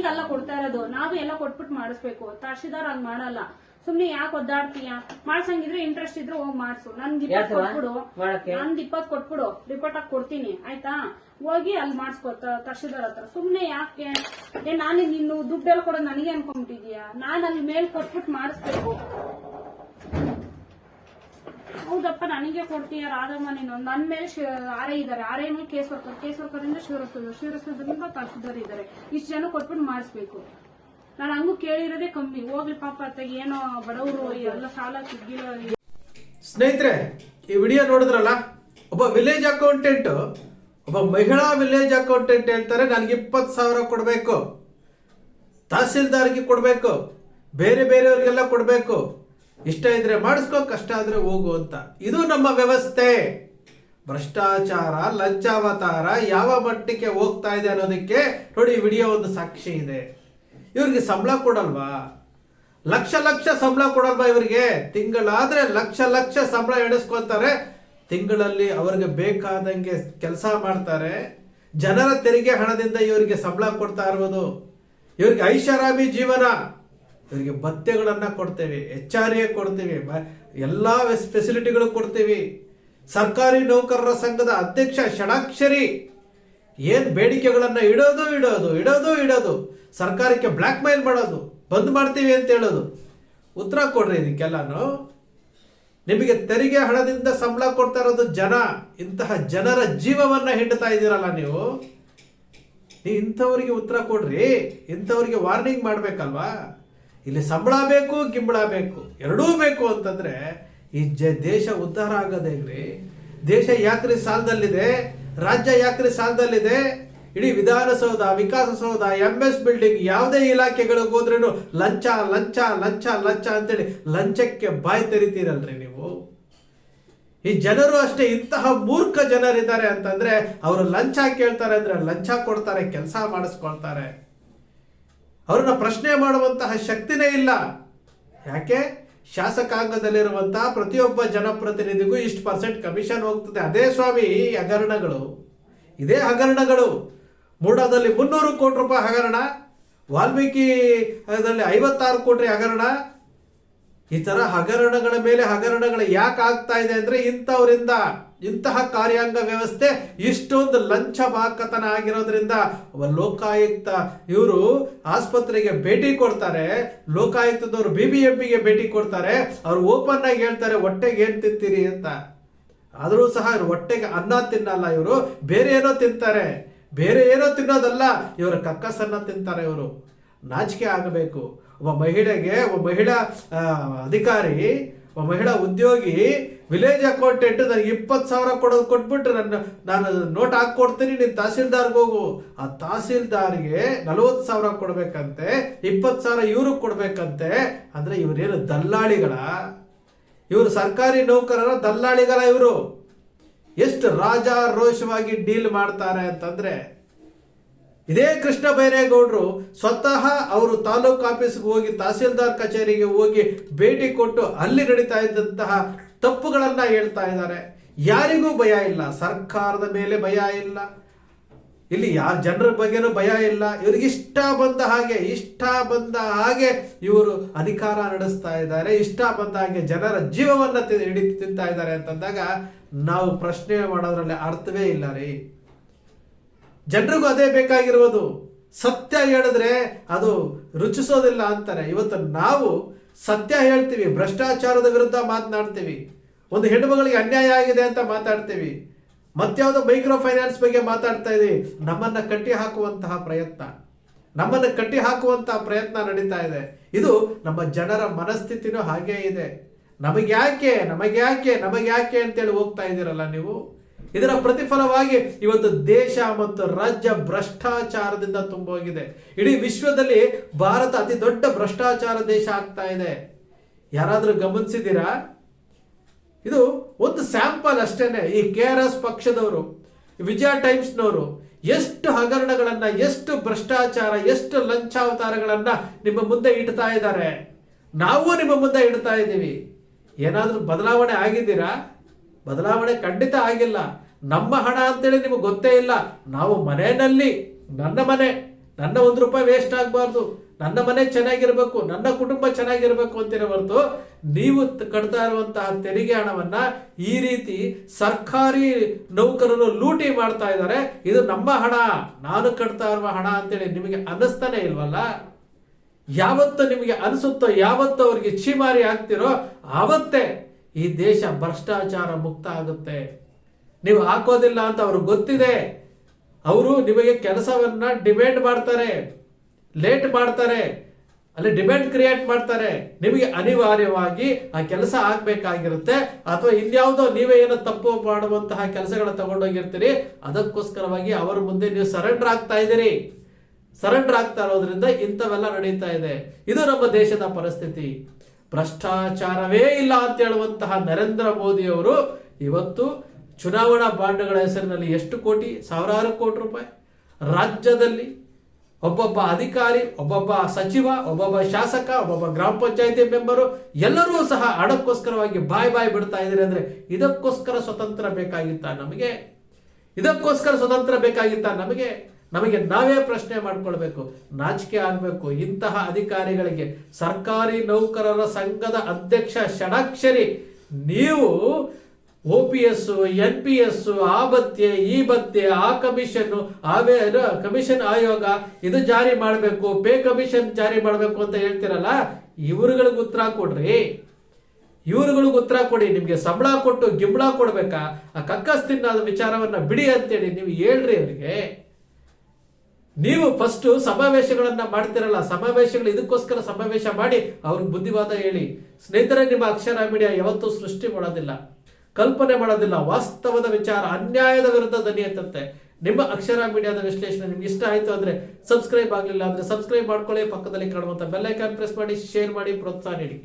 ಜನರಿಗೆಲ್ಲ ಕೊಡ್ತಾ ಇರೋದು ನಾವು ಎಲ್ಲ ಕೊಟ್ಬಿಟ್ಟು ಮಾಡಿಸ್ಬೇಕು. ತಹಶೀಲ್ದಾರ್ ಹಂಗ್ ಮಾಡಲ್ಲ. ಸುಮ್ನೆ ಯಾಕೆ ಒದ್ದಾಡ್ತೀಯ? ಮಾಡ್ಸಂಗಿದ್ರೆ ಇಂಟ್ರೆಸ್ಟ್ ಇದ್ರೆ ಹೋಗ್ ಮಾಡ್ಸು. ನನ್ಗೆ ಇಪ್ಪತ್ ಕೊಟ್ಬಿಡು? ನಂದ್ ಇಪ್ಪತ್ ಕೊಟ್ಬಿಡು. ರಿಪೋರ್ಟ್ ಆಗಿ ಕೊಡ್ತೀನಿ. ಆಯ್ತಾ? ಹೋಗಿ ಅಲ್ಲಿ ಮಾಡಿಸ್ಕೊ ತಹಶೀಲ್ದಾರ್ ಹತ್ರ. ಸುಮ್ನೆ ಯಾಕೆ? ಏ ನಾನು ನಿನ್ನ ದುಡ್ಡೆಲ್ಲ ಕೊಡೋದು ನನಗೆ ಅನ್ಕೊಂಡ್ಬಿಟ್ಟಿದ್ಯಾ? ನಾನು ಅಲ್ಲಿ ಮೇಲ್ ಕೊಟ್ಬಿಟ್ಟು ಮಾಡಿಸ್ಬೇಕು. ಹೌದಪ್ಪ, ನನಗೆ ಕೊಡ್ತೀಯ ರಾಧಮ್ಮ, ನೀನು ನನ್ ಮೇಲೆ ಆರೇ ಇದಾರೆ ಆರೇ ಮೇಲೆ ಕೇಸ್ ವರ್ಕರ್ ಕೇಸ್ ವರ್ಕರ್ ಶಿವರಸ್ತದ್ರು ಶಿವರಸ್ತದ್ರಿಂದ ತಹಶೀಲ್ದಾರ್ ಇದಾರೆ ಇಷ್ಟು ಜನ ಕೊಟ್ಬಿಟ್ಟು ಮಾಡಿಸ್ಬೇಕು. ನಾನು ಹಂಗೂ ಕೇಳಿರೋದೇ ಕಮ್ಮಿ. ಹೋಗ್ಲಿ ಪಾಪ, ಅತ್ತಾಗ ಏನೋ ಬಡವರು ಎಲ್ಲ ಸಾಲ ಸಿಗ್ಲಿಲ್ಲ ಸ್ನೇಹಿತರೆ, ಈ ವಿಡಿಯೋ ನೋಡಿದ್ರಲ್ಲ? ಒಬ್ಬ ವಿಲೇಜ್ ಅಕೌಂಟೆಂಟ್ ಒಬ್ಬ ಮಹಿಳಾ ವಿಲೇಜ್ ಅಕೌಂಟೆಂಟ್ ಹೇಳ್ತಾರೆ, ನನಗೆ ಇಪ್ಪತ್ತು ಸಾವಿರ ಕೊಡಬೇಕು. ತಹಸೀಲ್ದಾರ್ಗೆ ಕೊಡಬೇಕು. ಬೇರೆ ಬೇರೆಯವ್ರಿಗೆಲ್ಲ ಕೊಡಬೇಕು. ಇಷ್ಟ ಇದ್ರೆ ಮಾಡಿಸ್ಕೋ, ಕಷ್ಟ ಆದ್ರೆ ಹೋಗು ಅಂತ. ಇದು ನಮ್ಮ ವ್ಯವಸ್ಥೆ. ಭ್ರಷ್ಟಾಚಾರ, ಲಂಚಾವತಾರ ಯಾವ ಮಟ್ಟಕ್ಕೆ ಹೋಗ್ತಾ ಇದೆ ಅನ್ನೋದಕ್ಕೆ ನೋಡಿ ವಿಡಿಯೋ ಒಂದು ಸಾಕ್ಷಿ ಇದೆ. ಇವ್ರಿಗೆ ಸಂಬಳ ಕೊಡಲ್ವಾ? ಲಕ್ಷ ಲಕ್ಷ ಸಂಬಳ ಕೊಡಲ್ವಾ ಇವರಿಗೆ? ತಿಂಗಳಾದ್ರೆ ಲಕ್ಷ ಲಕ್ಷ ಸಂಬಳ ಎಣಿಸ್ಕೊತಾರೆ ತಿಂಗಳಲ್ಲಿ ಅವರಿಗೆ ಬೇಕಾದಂಗೆ ಕೆಲಸ ಮಾಡ್ತಾರೆ. ಜನರ ತೆರಿಗೆ ಹಣದಿಂದ ಇವರಿಗೆ ಸಂಬಳ ಕೊಡ್ತಾ ಇರ್ಬೋದು ಇವರಿಗೆ ಐಷಾರಾಮಿ ಜೀವನ. ಇವರಿಗೆ ಭತ್ಯೆಗಳನ್ನು ಕೊಡ್ತೇವೆ ಎಚ್ ಆರ್ ಎ ಕೊಡ್ತೇವೆ ಎಲ್ಲಾ ಫೆಸಿಲಿಟಿಗಳು ಕೊಡ್ತೀವಿ. ಸರ್ಕಾರಿ ನೌಕರರ ಸಂಘದ ಅಧ್ಯಕ್ಷ ಷಡಾಕ್ಷರಿ ಏನು ಬೇಡಿಕೆಗಳನ್ನು ಇಡೋದು ಇಡೋದು ಇಡೋದು ಇಡೋದು. ಸರ್ಕಾರಕ್ಕೆ ಬ್ಲ್ಯಾಕ್ ಮೇಲ್ ಮಾಡೋದು, ಬಂದ್ ಮಾಡ್ತೀವಿ ಅಂತ ಹೇಳೋದು. ಉತ್ತರ ಕೊಡ್ರಿ ಇದಕ್ಕೆಲ್ಲಾನು. ನಿಮಗೆ ತೆರಿಗೆ ಹಣದಿಂದ ಸಂಬಳ ಕೊಡ್ತಾ ಇರೋದು ಜನ. ಇಂತಹ ಜನರ ಜೀವವನ್ನ ಹಿಂಡ್ತಾ ಇದ್ದೀರಲ್ಲ ನೀವು. ನೀವು ಇಂಥವ್ರಿಗೆ ಉತ್ತರ ಕೊಡ್ರಿ. ಇಂಥವ್ರಿಗೆ ವಾರ್ನಿಂಗ್ ಮಾಡ್ಬೇಕಲ್ವಾ? ಇಲ್ಲಿ ಸಂಬಳ ಬೇಕು, ಗಿಂಬಳ ಬೇಕು, ಎರಡೂ ಬೇಕು ಅಂತಂದ್ರೆ ಈ ಜ ದೇಶ ಉದ್ಧಾರ ಆಗೋದೇ ದೇಶ ಯಾಕ್ರಿ ಸಾಲದಲ್ಲಿದೆ, ರಾಜ್ಯ ಯಾಕ್ರಿ ಸಾಲದಲ್ಲಿದೆ, ಇಡೀ Vidhana Soudha, Vikasa Soudha M S building ಯಾವುದೇ ಇಲಾಖೆಗಳಿಗೆ ಹೋದ್ರೂ ಲಂಚ ಲಂಚ ಲಂಚ ಲಂಚ ಅಂತೇಳಿ ಲಂಚಕ್ಕೆ ಬಾಯಿ ತೆರಿತೀರಲ್ರಿ ನೀವು? ಈ ಜನರು ಅಷ್ಟೇ ಇಂತಹ ಮೂರ್ಖ ಜನರಿದ್ದಾರೆ ಅಂತಂದ್ರೆ ಅವರು ಲಂಚ ಕೇಳ್ತಾರೆ ಅಂದ್ರೆ ಲಂಚ ಕೊಡ್ತಾರೆ, ಕೆಲಸ ಮಾಡಿಸ್ಕೊಳ್ತಾರೆ. ಅವ್ರನ್ನ ಪ್ರಶ್ನೆ ಮಾಡುವಂತಹ ಶಕ್ತಿನೇ ಇಲ್ಲ. ಯಾಕೆ? ಶಾಸಕಾಂಗದಲ್ಲಿರುವಂತಹ ಪ್ರತಿಯೊಬ್ಬ ಜನಪ್ರತಿನಿಧಿಗೂ ಇಷ್ಟು ಪರ್ಸೆಂಟ್ ಕಮಿಷನ್ ಹೋಗ್ತದೆ. ಅದೇ ಸ್ವಾಮಿ ಹಗರಣಗಳು. ಇದೇ ಹಗರಣಗಳು. ಮೂಡಾದಲ್ಲಿ ಮುನ್ನೂರು ಕೋಟಿ ರೂಪಾಯಿ ಹಗರಣ, ವಾಲ್ಮೀಕಿ, ಅದರಲ್ಲಿ ಐವತ್ತಾರು ಕೋಟಿ ಹಗರಣ. ಈ ತರ ಹಗರಣಗಳ ಮೇಲೆ ಹಗರಣಗಳು ಯಾಕೆ ಆಗ್ತಾ ಇದೆ ಅಂದ್ರೆ ಇಂಥವರಿಂದ. ಇಂತಹ ಕಾರ್ಯಾಂಗ ವ್ಯವಸ್ಥೆ ಇಷ್ಟೊಂದು ಲಂಚ ಬಾಕತನ ಆಗಿರೋದ್ರಿಂದ ಲೋಕಾಯುಕ್ತ ಇವರು ಆಸ್ಪತ್ರೆಗೆ ಭೇಟಿ ಕೊಡ್ತಾರೆ, ಲೋಕಾಯುಕ್ತದವರು ಬಿ ಬಿ ಎಂ ಭೇಟಿ ಕೊಡ್ತಾರೆ, ಅವ್ರು ಓಪನ್ ಆಗಿ ಹೇಳ್ತಾರೆ, ಹೊಟ್ಟೆಗೆ ಏನು ತಿಂತೀರಿ? ಅಂತ. ಆದರೂ ಸಹ ಇವ್ರು ಹೊಟ್ಟೆಗೆ ಅನ್ನ ತಿನ್ನಲ್ಲ ಇವರು, ಬೇರೆ ಏನೋ ತಿಂತಾರೆ. ಬೇರೆ ಏನೋ ತಿನ್ನೋದಲ್ಲ, ಇವರ ಕಕ್ಕಸನ್ನ ತಿಂತಾರೆ ಇವರು. ನಾಚಿಕೆ ಆಗಬೇಕು. ಒಬ್ಬ ಮಹಿಳೆಗೆ, ಒಬ್ಬ ಮಹಿಳಾ ಅಧಿಕಾರಿ ಮಹಿಳಾ ಉದ್ಯೋಗಿ ವಿಲೇಜ್ ಅಕೌಂಟೆಂಟ್ ನನಗೆ ಇಪ್ಪತ್ತು ಸಾವಿರ ಕೊಡೋದು ಕೊಟ್ಬಿಟ್ಟು ನನ್ನ, ನಾನು ನೋಟ್ ಹಾಕ್ಕೊಡ್ತೀನಿ, ನೀನು ತಹಸೀಲ್ದಾರ್ಗೆ ಹೋಗು. ಆ ತಹಸೀಲ್ದಾರ್ಗೆ ನಲವತ್ತು ಸಾವಿರ ಕೊಡಬೇಕಂತೆ, ಇಪ್ಪತ್ತು ಸಾವಿರ ಇವ್ರಿಗೆ ಕೊಡಬೇಕಂತೆ, ಅಂದರೆ ಇವರೇನು ದಲ್ಲಾಳಿಗಳ? ಇವರು ಸರ್ಕಾರಿ ನೌಕರರ ದಲ್ಲಾಳಿಗಳ ಇವರು? ಎಷ್ಟು ರಾಜಾರೋಷವಾಗಿ ಡೀಲ್ ಮಾಡ್ತಾರೆ ಅಂತಂದ್ರೆ ಇದೇ ಕೃಷ್ಣ ಬೈರೇಗೌಡರು ಸ್ವತಃ ಅವರು ತಾಲೂಕು ಆಫೀಸ್ಗೆ ಹೋಗಿ ತಹಸೀಲ್ದಾರ್ ಕಚೇರಿಗೆ ಹೋಗಿ ಭೇಟಿ ಕೊಟ್ಟು ಅಲ್ಲಿ ನಡೀತಾ ಇದ್ದಂತಹ ತಪ್ಪುಗಳನ್ನ ಹೇಳ್ತಾ ಇದ್ದಾರೆ. ಯಾರಿಗೂ ಭಯ ಇಲ್ಲ. ಸರ್ಕಾರದ ಮೇಲೆ ಭಯ ಇಲ್ಲ. ಇಲ್ಲಿ ಯಾರ ಜನರ ಬಗ್ಗೆನೂ ಭಯ ಇಲ್ಲ. ಇವ್ರಿಗೆ ಇಷ್ಟ ಬಂದ ಹಾಗೆ, ಇಷ್ಟ ಬಂದ ಹಾಗೆ ಇವರು ಅಧಿಕಾರ ನಡೆಸ್ತಾ ಇದ್ದಾರೆ. ಇಷ್ಟ ಬಂದ ಹಾಗೆ ಜನರ ಜೀವವನ್ನ ಹಿಡಿ ತಿಂತಾ ಇದ್ದಾರೆ ಅಂತಂದಾಗ ನಾವು ಪ್ರಶ್ನೆ ಮಾಡೋದ್ರಲ್ಲಿ ಅರ್ಥವೇ ಇಲ್ಲ ರೀ. ಜನರಿಗೂ ಅದೇ ಬೇಕಾಗಿರುವುದು. ಸತ್ಯ ಹೇಳಿದ್ರೆ ಅದು ರುಚಿಸೋದಿಲ್ಲ ಅಂತಾರೆ. ಇವತ್ತು ನಾವು ಸತ್ಯ ಹೇಳ್ತೀವಿ, ಭ್ರಷ್ಟಾಚಾರದ ವಿರುದ್ಧ ಮಾತನಾಡ್ತೀವಿ. ಒಂದು ಹೆಣ್ಣುಮಗಳಿಗೆ ಅನ್ಯಾಯ ಆಗಿದೆ ಅಂತ ಮಾತಾಡ್ತೀವಿ. ಮತ್ತಾವುದೋ ಮೈಕ್ರೋ ಫೈನಾನ್ಸ್ ಬಗ್ಗೆ ಮಾತಾಡ್ತಾ ಇದ್ದೀವಿ ನಮ್ಮನ್ನ ಕಟ್ಟಿ ಹಾಕುವಂತಹ ಪ್ರಯತ್ನ. ನಮ್ಮನ್ನ ಕಟ್ಟಿ ಹಾಕುವಂತಹ ಪ್ರಯತ್ನ ನಡೀತಾ ಇದೆ. ಇದು ನಮ್ಮ ಜನರ ಮನಸ್ಥಿತಿನೂ ಹಾಗೇ ಇದೆ. ನಮಗ್ಯಾಕೆ ನಮಗ್ಯಾಕೆ ನಮಗ್ಯಾಕೆ ನಮಗೆ ಯಾಕೆ ಅಂತೇಳಿ ಹೋಗ್ತಾ ಇದ್ದೀರಲ್ಲ ನೀವು? ಇದರ ಪ್ರತಿಫಲವಾಗಿ ಇವತ್ತು ದೇಶ ಮತ್ತು ರಾಜ್ಯ ಭ್ರಷ್ಟಾಚಾರದಿಂದ ತುಂಬೋಗಿದೆ. ಇಡೀ ವಿಶ್ವದಲ್ಲಿ ಭಾರತ ಅತಿ ದೊಡ್ಡ ಭ್ರಷ್ಟಾಚಾರ ದೇಶ ಆಗ್ತಾ ಇದೆ. ಯಾರಾದರೂ ಗಮನಿಸಿದ್ದೀರಾ? ಇದು ಒಂದು ಸ್ಯಾಂಪಲ್ ಅಷ್ಟೇನೆ. ಈ ಕೆ ಆರ್ ಎಸ್ ಪಕ್ಷದವರು, ವಿಜಯ ಟೈಮ್ಸ್ನವರು, ಎಷ್ಟು ಹಗರಣಗಳನ್ನ, ಎಷ್ಟು ಭ್ರಷ್ಟಾಚಾರ, ಎಷ್ಟು ಲಂಚಾವತಾರಗಳನ್ನ ನಿಮ್ಮ ಮುಂದೆ ಇಡ್ತಾ ಇದ್ದಾರೆ. ನಾವು ನಿಮ್ಮ ಮುಂದೆ ಇಡ್ತಾ ಇದ್ದೀವಿ. ಏನಾದರೂ ಬದಲಾವಣೆ ಆಗಿದ್ದೀರಾ? ಬದಲಾವಣೆ ಖಂಡಿತ ಆಗಿಲ್ಲ. ನಮ್ಮ ಹಣ ಅಂತೇಳಿ ನಿಮಗೆ ಗೊತ್ತೇ ಇಲ್ಲ. ನಾವು ಮನೆಯಲ್ಲಿ ನನ್ನ ಮನೆ, ನನ್ನ ಒಂದು ರೂಪಾಯಿ ವೇಸ್ಟ್ ಆಗಬಾರ್ದು. ನನ್ನ ಮನೆ ಚೆನ್ನಾಗಿರಬೇಕು, ನನ್ನ ಕುಟುಂಬ ಚೆನ್ನಾಗಿರಬೇಕು ಅಂತಿರೋ ಹೊರತು ನೀವು ಕಟ್ತಾ ಇರುವಂತಹ ತೆರಿಗೆ ಹಣವನ್ನ ಈ ರೀತಿ ಸರ್ಕಾರಿ ನೌಕರರು ಲೂಟಿ ಮಾಡ್ತಾ ಇದ್ದಾರೆ. ಇದು ನಮ್ಮ ಹಣ, ನಾನು ಕಟ್ತಾ ಇರುವ ಹಣ ಅಂತೇಳಿ ನಿಮಗೆ ಅನ್ನಿಸ್ತಾನೆ ಇಲ್ವಲ್ಲ? ಯಾವತ್ತು ನಿಮಗೆ ಅನಿಸುತ್ತೋ, ಯಾವತ್ತು ಅವ್ರಿಗೆ ಚೀಮಾರಿ ಆಗ್ತಿರೋ, ಆವತ್ತೇ ಈ ದೇಶ ಭ್ರಷ್ಟಾಚಾರ ಮುಕ್ತ ಆಗುತ್ತೆ. ನೀವು ಹಾಕೋದಿಲ್ಲ ಅಂತ ಅವ್ರಿಗೆ ಗೊತ್ತಿದೆ. ಅವರು ನಿಮಗೆ ಕೆಲಸವನ್ನ ಡಿಮ್ಯಾಂಡ್ ಮಾಡ್ತಾರೆ. ಲೇಟ್ ಮಾಡ್ತಾರೆ. ಅಲ್ಲಿ ಡಿಮ್ಯಾಂಡ್ ಕ್ರಿಯೇಟ್ ಮಾಡ್ತಾರೆ. ನಿಮಗೆ ಅನಿವಾರ್ಯವಾಗಿ ಆ ಕೆಲಸ ಆಗ್ಬೇಕಾಗಿರುತ್ತೆ. ಅಥವಾ ಇನ್ಯಾವುದೋ ನೀವೇ ಏನೋ ತಪ್ಪು ಮಾಡುವಂತಹ ಕೆಲಸಗಳನ್ನ ತಗೊಂಡೋಗಿರ್ತೀರಿ. ಅದಕ್ಕೋಸ್ಕರವಾಗಿ ಅವರ ಮುಂದೆ ನೀವು ಸರೆಂಡರ್ ಆಗ್ತಾ ಇದ್ದೀರಿ. ಸರೆಂಡರ್ ಆಗ್ತಾ ಇರೋದ್ರಿಂದ ಇಂಥವೆಲ್ಲ ನಡೀತಾ ಇದೆ. ಇದು ನಮ್ಮ ದೇಶದ ಪರಿಸ್ಥಿತಿ. ಭ್ರಷ್ಟಾಚಾರವೇ ಇಲ್ಲ ಅಂತ ಹೇಳುವಂತಹ ನರೇಂದ್ರ ಮೋದಿ ಅವರು ಇವತ್ತು ಚುನಾವಣಾ ಬಾಂಡ್ಗಳ ಹೆಸರಿನಲ್ಲಿ ಎಷ್ಟು ಕೋಟಿ, ಸಾವಿರಾರು ಕೋಟಿ ರೂಪಾಯಿ ರಾಜ್ಯದಲ್ಲಿ ಒಬ್ಬೊಬ್ಬ ಅಧಿಕಾರಿ, ಒಬ್ಬೊಬ್ಬ ಸಚಿವ, ಒಬ್ಬೊಬ್ಬ ಶಾಸಕ, ಒಬ್ಬೊಬ್ಬ ಗ್ರಾಮ ಪಂಚಾಯಿತಿ ಮೆಂಬರು ಎಲ್ಲರೂ ಸಹ ಹಣಕ್ಕೋಸ್ಕರವಾಗಿ ಬಾಯ್ ಬಾಯ್ ಬಿಡ್ತಾ ಇದ್ದಾರೆ ಅಂದ್ರೆ ಇದಕ್ಕೋಸ್ಕರ ಸ್ವತಂತ್ರ ಬೇಕಾಗಿತ್ತ ನಮಗೆ? ಇದಕ್ಕೋಸ್ಕರ ಸ್ವತಂತ್ರ ಬೇಕಾಗಿತ್ತ ನಮಗೆ? ನಮಗೆ ನಾವೇ ಪ್ರಶ್ನೆ ಮಾಡ್ಕೊಳ್ಬೇಕು. ನಾಚಿಕೆ ಆಗಬೇಕು. ಇಂತಹ ಅಧಿಕಾರಿಗಳಿಗೆ ಸರ್ಕಾರಿ ನೌಕರರ ಸಂಘದ ಅಧ್ಯಕ್ಷ ಷಡಾಕ್ಷರಿ. ನೀವು O P S, N P S, ಆ ಭತ್ಯೆ, ಈ ಭತ್ಯೆ, ಆ ಕಮಿಷನ್ ಆವೇ ಕಮಿಷನ್ ಆಯೋಗ, ಇದು ಜಾರಿ ಮಾಡಬೇಕು, ಪೇ ಕಮಿಷನ್ ಜಾರಿ ಮಾಡಬೇಕು ಅಂತ ಹೇಳ್ತಿರಲ್ಲ, ಇವರುಗಳಿಗೆ ಉತ್ತರ ಕೊಡ್ರಿ. ಇವರುಗಳಿಗೆ ಉತ್ತರ ಕೊಡಿ. ನಿಮಗೆ ಸಂಬಳ ಕೊಟ್ಟು ಗಿಂಬಳ ಕೊಡ್ಬೇಕಾ? ಆ ಕಕ್ಕಸ್ ತಿನ್ನೋದ ವಿಚಾರವನ್ನ ಬಿಡಿ ಅಂತೇಳಿ ನೀವು ಹೇಳ್ರಿ ಅವರಿಗೆ. ನೀವು ಫಸ್ಟ್ ಸಮಾವೇಶಗಳನ್ನ ಮಾಡ್ತಿರಲ್ಲ, ಸಮಾವೇಶಗಳು ಇದಕ್ಕೋಸ್ಕರ ಸಮಾವೇಶ ಮಾಡಿ ಅವ್ರಿಗೆ ಬುದ್ಧಿವಾದ ಹೇಳಿ. ಸ್ನೇಹಿತರೆ, ನಿಮ್ಮ ಅಕ್ಷರ ಮೀಡಿಯಾ ಯಾವತ್ತೂ ಸೃಷ್ಟಿ ಮಾಡೋದಿಲ್ಲ, ಕಲ್ಪನೆ ಮಾಡೋದಿಲ್ಲ, ವಾಸ್ತವದ ವಿಚಾರ, ಅನ್ಯಾಯದ ವಿರುದ್ಧ ದನಿ ಎತ್ತಂತೆ ನಿಮ್ಮ ಅಕ್ಷರ ಮೀಡಿಯಾದ ವಿಶ್ಲೇಷಣೆ ನಿಮ್ಗೆ ಇಷ್ಟ ಆಯ್ತು ಅಂದ್ರೆ ಸಬ್ಸ್ಕ್ರೈಬ್ ಆಗಲಿಲ್ಲ ಅಂದ್ರೆ ಸಬ್ಸ್ಕ್ರೈಬ್ ಮಾಡ್ಕೊಳ್ಳಿ, ಪಕ್ಕದಲ್ಲಿ ಕಾಣುವಂತ ಬೆಲ್ ಐಕಾನ್ ಪ್ರೆಸ್ ಮಾಡಿ ಶೇರ್ ಮಾಡಿ, ಪ್ರೋತ್ಸಾಹ ನೀಡಿ.